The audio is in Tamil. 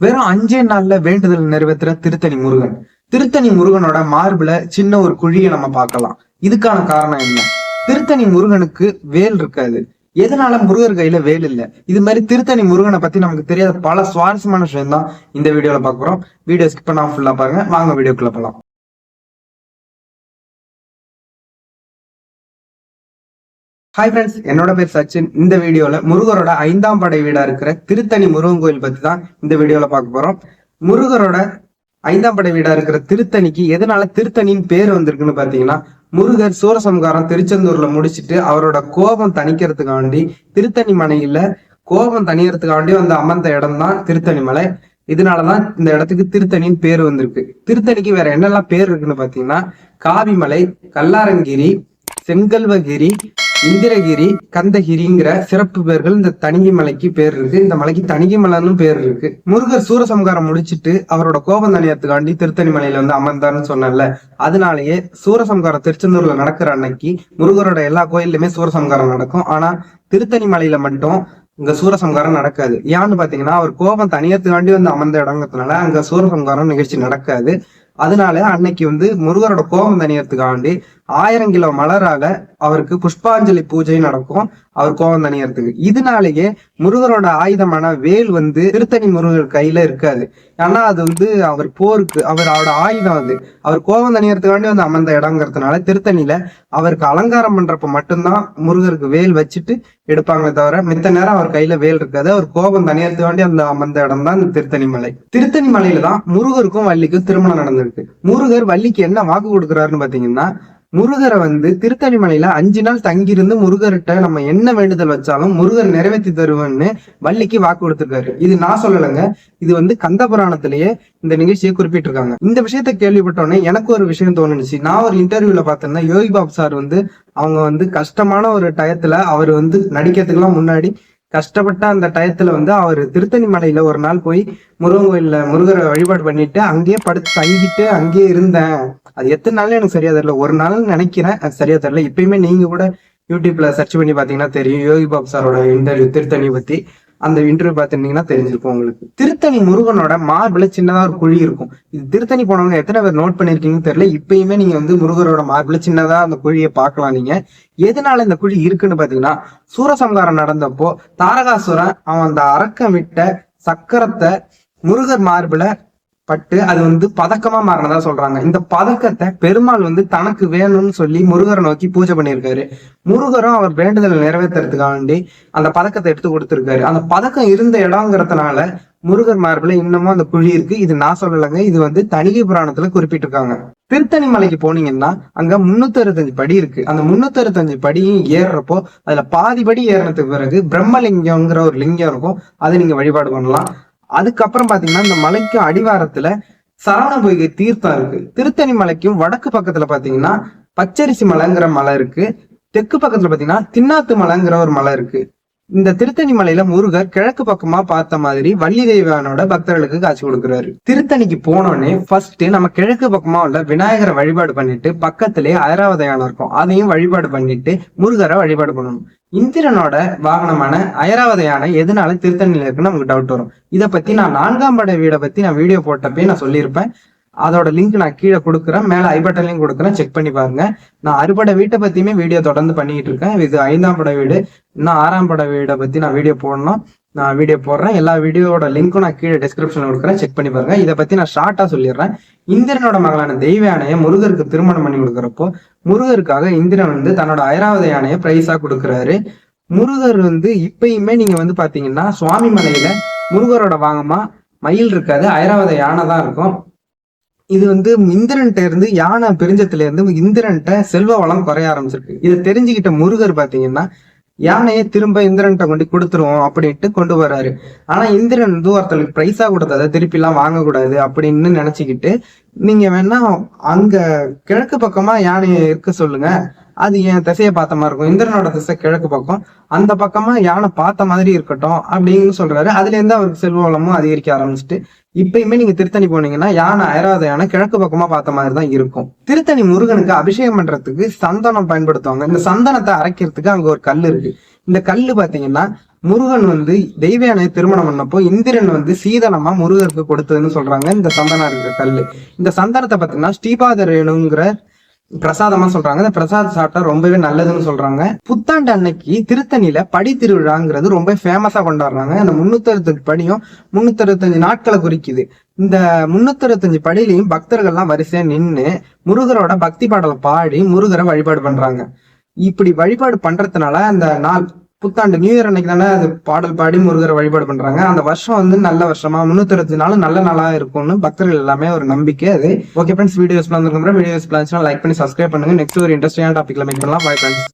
வெறும் அஞ்சே நாள்ல வேண்டுதல் நிறைவேற்றுற திருத்தணி முருகன். திருத்தணி முருகனோட மார்புல சின்ன ஒரு குழியை நம்ம பார்க்கலாம். இதுக்கான காரணம் என்ன? திருத்தணி முருகனுக்கு வேல் இருக்காது. எதனால முருகர் கையில வேல் இல்ல? இது மாதிரி திருத்தணி முருகனை பத்தி நமக்கு தெரியாத பல சுவாரஸ்யமான விஷயம் தான் இந்த வீடியோல பாக்குறோம் வீடியோ ஸ்கிப் பண்ணாம ஃபுல்லா பாருங்க. வாங்க வீடியோக்குள்ள போலாம். ஹாய் ஃப்ரெண்ட்ஸ் என்னோட பேர் சச்சின். இந்த வீடியோல முருகரோட ஐந்தாம் படை வீடா இருக்கிற திருத்தணி முருகன் கோயில் பத்தி தான் இந்த வீடியோல பார்க்க போறோம். முருகரோட ஐந்தாம் படை வீடா இருக்கிற திருத்தணிக்கு எதனால திருத்தணின்னு பேர் வந்திருக்குன்னு பாத்தீங்கன்னா முருகர் சூரசம்காரம் திருச்செந்தூர்ல முடிச்சிட்டு அவரோட கோபம் தணிக்கிறதுக்காண்டி திருத்தணி மலையில கோபம் தணியறதுக்காண்டி வந்து அமர்ந்த இடம் தான் திருத்தணி மலை. இதனாலதான் இந்த இடத்துக்கு திருத்தணின்னு பேர் வந்திருக்கு. திருத்தணிக்கு வேற என்னெல்லாம் பேர் இருக்குன்னு பாத்தீங்கன்னா காவிமலை கல்லாரங்கிரி செங்கல்வகிரி இந்திரகிரி கந்தகிரிங்கிற சிறப்பு பேர்கள் இந்த தணிகை மலைக்கு பேர் இருக்கு. இந்த மலைக்கு தணிகை மலைன்னு பேர் இருக்கு. முருகர் சூரசம்காரம் முடிச்சிட்டு அவரோட கோபம் தனியத்துக்காண்டி திருத்தணி மலையில வந்து அமர்ந்தாருன்னு சொன்னேன்ல. அதனாலேயே சூரசம்காரம் திருச்செந்தூர்ல நடக்கிற அன்னைக்கு முருகரோட எல்லா கோயிலுமே சூரசம்காரம் நடக்கும். ஆனா திருத்தணி மலையில மட்டும் இங்க சூரசம்காரம் நடக்காது. ஏன்னு பாத்தீங்கன்னா அவர் கோபம் தனியத்துக்காண்டி வந்து அமர்ந்த இடங்கிறதுனால அங்க சூரசம்காரம் நிகழ்ச்சி நடக்காது. அதனால அன்னைக்கு வந்து முருகரோட கோபம் தனியத்துக்காண்டி ஆயிரம் கிலோ மலராக அவருக்கு புஷ்பாஞ்சலி பூஜை நடக்கும் அவர் கோபம் தணியறதுக்கு. இதனாலேயே முருகரோட ஆயுதமான வேல் வந்து திருத்தணி முருகர் கையில இருக்காது. ஆனா அது வந்து அவர் போருக்கு அவர் அவரோட ஆயுதம் அது. அவர் கோபம் தனியறதுக்காண்டி வந்து அமர்ந்த இடங்கிறதுனால திருத்தணியில அவருக்கு அலங்காரம் பண்றப்ப மட்டும்தான் முருகருக்கு வேல் வச்சுட்டு எடுப்பாங்களே தவிர மித்த நேரம் அவர் கையில வேல் இருக்காது. அவர் கோபம் தனியறதுக்காண்டி அந்த அமர்ந்த இடம் தான் இந்த திருத்தணி மலை. திருத்தணி மலையில தான் முருகருக்கும் வள்ளிக்கும் திருமணம் நடந்திருக்கு. முருகர் வள்ளிக்கு என்ன வாக்கு கொடுக்குறாருன்னு பாத்தீங்கன்னா முருகரை வந்து திருத்தணிமலையில அஞ்சு நாள் தங்கியிருந்து முருகர்கிட்ட நம்ம என்ன வேண்டுதல் வச்சாலும் முருகர் நிறைவேற்றி தருவன்னு வள்ளிக்கு வாக்கு கொடுத்திருக்காரு. இது நான் சொல்லலைங்க. இது வந்து கந்த புராணத்திலேயே இந்த நிகழ்ச்சியை குறிப்பிட்டிருக்காங்க. இந்த விஷயத்த கேள்விப்பட்டோன்னே எனக்கு ஒரு விஷயம் தோணுச்சு. நான் ஒரு இன்டர்வியூல பார்த்தேன்னா யோகி பாபு சார் வந்து அவங்க வந்து கஷ்டமான ஒரு டயத்துல அவர் வந்து நடிக்கிறதுக்கெல்லாம் முன்னாடி கஷ்டப்பட்ட அந்த டயத்துல வந்து அவர் திருத்தணி மலையில ஒரு நாள் போய் முருகன் கோயில்ல முருகரை வழிபாடு பண்ணிட்டு அங்கேயே படுத்து தங்கிட்டு அங்கேயே இருந்தேன். அது எத்தனை நாள் எனக்கு சரியா தெரியல. ஒரு நாள் நினைக்கிறேன். அது சரியா தெரியல. இப்பயுமே நீங்க கூட யூடியூப்ல சர்ச் பண்ணி பாத்தீங்கன்னா தெரியும். யோகி பாபு சாரோட இன்டர்வியூ திருத்தணி பத்தி. அந்த இன்டர்வியூ பார்த்துருந்தீங்கன்னா தெரிஞ்சிருக்கும் உங்களுக்கு. திருத்தணி முருகனோட மார்பில் சின்னதாக ஒரு குழி இருக்கும். இது திருத்தணி போனவங்க எத்தனை பேர் நோட் பண்ணிருக்கீங்கன்னு தெரியல. இப்பயுமே நீங்கள் வந்து முருகரோட மார்பில் சின்னதாக அந்த குழியை பார்க்கலாம் நீங்க. எதனால இந்த குழி இருக்குன்னு பார்த்தீங்கன்னா சூரசம்காரம் நடந்தப்போ தாரகாசுரன் அவன் அந்த அரக்கம் விட்ட சக்கரத்தை முருகர் மார்பில் பட்டு அது வந்து பதக்கமா மாறினதா சொல்றாங்க. இந்த பதக்கத்தை பெருமாள் வந்து தனக்கு வேணும்னு சொல்லி முருகரை நோக்கி பூஜை பண்ணியிருக்காரு. முருகரும் அவர் வேண்டுதலை நிறைவேற்றுறதுக்காண்டி அந்த பதக்கத்தை எடுத்து கொடுத்திருக்காரு. அந்த பதக்கம் இருந்த இடங்கிறதுனால முருகர் மார்பில் இன்னமும் அந்த குழி இருக்கு. இது நான் சொல்லலைங்க. இது வந்து தணிகை புராணத்துல குறிப்பிட்டிருக்காங்க. திருத்தணி மலைக்கு போனீங்கன்னா அங்க முன்னூத்தி அறுபத்தஞ்சு படி இருக்கு. அந்த முன்னூத்தி அறுபத்தஞ்சு படியும் ஏறுறப்போ அதுல பாதி படி ஏறினதுக்கு பிறகு பிரம்மலிங்கம்ங்கிற ஒரு லிங்கம் இருக்கும். அதை நீங்க வழிபாடு பண்ணலாம். அதுக்கப்புறம் பாத்தீங்கன்னா இந்த மலைக்கு அடிவாரத்துல சரவண பொய்கை தீர்த்தம் இருக்கு. திருத்தணி மலைக்கும் வடக்கு பக்கத்துல பாத்தீங்கன்னா பச்சரிசி மலைங்கிற மலை இருக்கு. தெற்கு பக்கத்துல பாத்தீங்கன்னா தின்னாத்து மலைங்கிற ஒரு மலை இருக்கு. இந்த திருத்தணி மலையில முருகர் கிழக்கு பக்கமா பார்த்த மாதிரி வள்ளி தெய்வானோட பக்தர்களுக்கு காட்சி கொடுக்குறாரு. திருத்தணிக்கு போனோடனே ஃபர்ஸ்ட் நம்ம கிழக்கு பக்கமா உள்ள விநாயகரை வழிபாடு பண்ணிட்டு பக்கத்திலே ஐராவத இருக்கும். அதையும் வழிபாடு பண்ணிட்டு முருகரை வழிபாடு பண்ணணும். இந்திரனோட வாகனமான ஐராவத யானை எதனால திருத்தணியில இருக்குன்னு நமக்கு டவுட் வரும். இதை பத்தி நான் நான்காம் படை வீடை பத்தி நான் வீடியோ போட்டப்பே நான் சொல்லியிருப்பேன். அதோட லிங்க் நான் கீழே கொடுக்குறேன். மேலே ஐ பட்டன்லையும் கொடுக்குறேன். செக் பண்ணி பாருங்க. நான் அறுபடை வீட்டை பத்தியுமே வீடியோ தொடர்ந்து பண்ணிட்டு இருக்கேன். இது ஐந்தாம் படை வீடு. இன்னும் ஆறாம் படை வீடை பத்தி நான் வீடியோ போடணும். நான் வீடியோ போடுறேன். எல்லா வீடியோவோட லிங்க்கும் நான் கீழே டிஸ்கிரிப்ஷன் கொடுக்குறேன். செக் பண்ணி பாருங்க. இதை பத்தி நான் ஷார்ட்டா சொல்லிடுறேன். இந்திரனோட மகளான தெய்வ யானையை முருகருக்கு திருமணம் பண்ணி கொடுக்குறப்போ முருகருக்காக இந்திரன் வந்து தன்னோட ஐராவத யானையை பிரைஸா கொடுக்குறாரு. முருகர் வந்து இப்பயுமே நீங்க வந்து பாத்தீங்கன்னா சுவாமி மலையில முருகரோட வாங்கமா மயில் இருக்காது. ஐராவத யானை தான் இருக்கும். இது வந்து இந்திரன்ட்ட இருந்து யானை பிரிஞ்சத்துல இருந்து இந்திரன்ட்ட செல்வ வளம் குறைய ஆரம்பிச்சிருக்கு. இதை தெரிஞ்சுக்கிட்ட முருகர் பாத்தீங்கன்னா யானையை திரும்ப இந்திரன்ட்ட கொண்டு கொடுத்துருவோம் அப்படின்ட்டு கொண்டு வர்றாரு ஆனா இந்திரன் வந்து ஒருத்தருக்கு பிரைஸா கொடுத்ததை திருப்பி எல்லாம் வாங்கக்கூடாது அப்படின்னு நினைச்சுக்கிட்டு நீங்க வேணா அங்க கிழக்கு பக்கமா யானையை இருக்க சொல்லுங்க. அது என் திசையை பார்த்த மாதிரி இருக்கும். இந்திரனோட திசை கிழக்கு பக்கம். அந்த பக்கமா யானை பார்த்த மாதிரி இருக்கட்டும் அப்படின்னு சொல்றாரு. அதுல இருந்து அவருக்கு செல்வவளமும் அதிகரிக்க ஆரம்பிச்சுட்டு இப்பயுமே நீங்க திருத்தணி போனீங்கன்னா யானை ஐராவத யானை கிழக்கு பக்கமா பார்த்த மாதிரி தான் இருக்கும். திருத்தணி முருகனுக்கு அபிஷேகம் பண்றதுக்கு சந்தனம் பயன்படுத்துவாங்க. இந்த சந்தனத்தை அரைக்கிறதுக்கு அங்க ஒரு கல் இருக்கு. இந்த கல்லு பாத்தீங்கன்னா முருகன் வந்து தெய்வயானை திருமணம் பண்ணப்போ இந்திரன் வந்து சீதனமா முருகருக்கு கொடுத்ததுன்னு சொல்றாங்க. இந்த சந்தனம் இருக்கிற கல்லு. இந்த சந்தனத்தை பாத்தீங்கன்னா ஸ்ரீபாதரேணுங்கிற பிரசாதமா சொல்றாங்க. இந்த பிரசாதம் சாப்பிட்டா ரொம்பவே நல்லதுன்னு சொல்றாங்க. புத்தாண்டு அன்னைக்கு திருத்தணியில படி திருவிழாங்கிறது ரொம்ப ஃபேமஸா கொண்டாடுறாங்க. அந்த முன்னூத்தி அறுபத்தஞ்சு படியும் முன்னூத்தி அறுபத்தஞ்சு நாட்களை குறிக்குது. இந்த முன்னூத்தி அறுபத்தஞ்சு படியிலையும் பக்தர்கள்லாம் வரிசையா நின்று முருகரோட பக்தி பாடலை பாடி முருகரை வழிபாடு பண்றாங்க. இப்படி வழிபாடு பண்றதுனால அந்த நாள் புத்தாண்டு நியூ இயர் அன்னைக்கு தானே அது பாடல் பாடி முருகரை வழிபாடு பண்றாங்க. அந்த வருஷம் வந்து நல்ல வருஷமா முன்னூத்தி அறுபத்தி நாலு நல்ல நாளா இருக்கும்னு பக்தர்கள் எல்லாமே ஒரு நம்பிக்கை அது. ஓகே ஃப்ரெண்ட்ஸ் வீடியோஸ் வந்துருக்கோம் வீடியோஸ் லைக் பண்ணி சப்ஸ்கிரைப் பண்ணுங்க. நெக்ஸ்ட் ஒரு இன்ட்ரெஸ்டிங்கான டாபிக்ல மீட் பண்ணலாம். Bye friends